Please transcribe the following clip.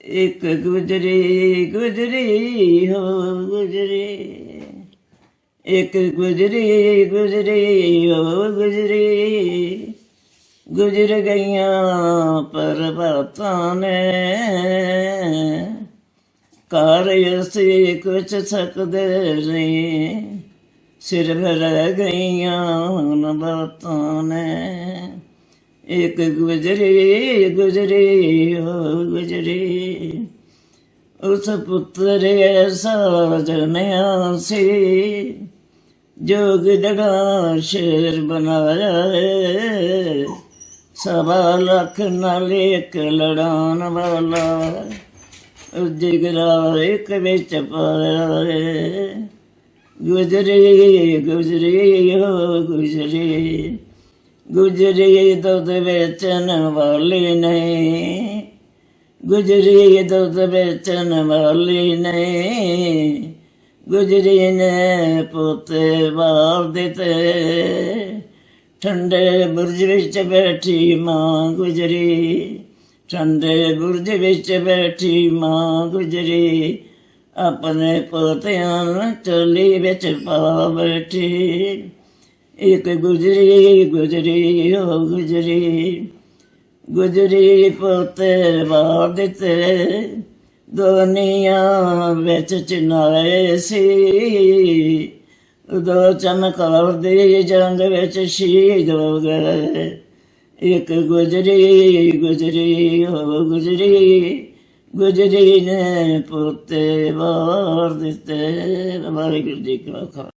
ਇੱਕ ਗੁਜਰੀ ਗੁਜਰੀ, ਹੋ ਗੁਜਰੀ। ਇੱਕ ਗੁਜਰੀ ਗੁਜਰੀ, ਹੋ ਗੁਜਰੀ। ਗੁਜਰ ਗਈਆਂ ਪਰਬਤਾਂ ਨੇ। ਕਰ ਅਸੀਂ ਕੁਛ ਸਕਦੇ ਨਹੀਂ। ਸਿਰ ਭਰ ਗਈਆਂ ਨਬਾਤਾਂ ਨੇ। ਇੱਕ ਗੁਜ਼ਰੇ ਗੁਜਰੀ ਹੋ ਗੁਜਰੀ। ਉਸ ਪੁੱਤਰ ਐਸਾ ਜਨਿਆ ਸੀ ਜੋਗ ਜਗਾ ਸ਼ੇਰ ਬਣਾਇਆ ਸਵਾ ਲੱਖ ਨਾਲ ਇੱਕ ਲੜਾਉਣ ਵਾਲਾ ਜਿਗਰਾ ਇੱਕ ਵਿੱਚ ਪਾਇਆ। ਗੁਜ਼ਰੇ, ਗੁਜਰੀ ਗੁਜਰੀ ਹੋ ਗੁਜਰੀ। ਗੁਜਰੀ ਦੁੱਧ ਵੇਚਣ ਵਾਲੀ ਨਹੀਂ। ਗੁਜਰੀ ਦੁੱਧ ਵੇਚਣ ਵਾਲੀ ਨਹੀਂ। ਗੁਜਰੀ ਨੇ ਪੁੱਤੇ ਵਾਰ ਦਿੱਤੇ। ਠੰਡੇ ਬੁਰਜ ਵਿੱਚ ਬੈਠੀ ਮਾਂ ਗੁਜਰੀ। ਠੰਡੇ ਬੁਰਜ ਵਿੱਚ ਬੈਠੀ ਮਾਂ ਗੁਜਰੀ। ਆਪਣੇ ਪੋਤਿਆਂ ਨੂੰ ਚੋਲੀ ਵਿੱਚ ਪਾ ਬੈਠੀ। ਇੱਕ ਗੁਜਰੀ ਗੁਜਰੀ ਹੋ ਗੁਜਰੀ। ਗੁਜਰੀ ਪੋਤੇ ਵਾਰ ਦਿੱਤੇ, ਦੁਨੀਆਂ ਵਿੱਚ ਚਨਾਏ ਸੀ। ਉਦੋਂ ਚਮਕੌਰ ਦੇ ਜੰਗ ਵਿੱਚ ਸ਼ਹੀਦ ਹੋ ਗਏ। ਇੱਕ ਗੁਜਰੀ ਗੁਜਰੀ ਹੋ ਗੁਜਰੀ। ਗੁਜਰੀ ਨੇ ਪੁੱਤੇ ਵਾਰ ਦਿੱਤੇ। ਵਾਹਿਗੁਰੂ ਜੀ ਕਾ ਖਾਲਸਾ।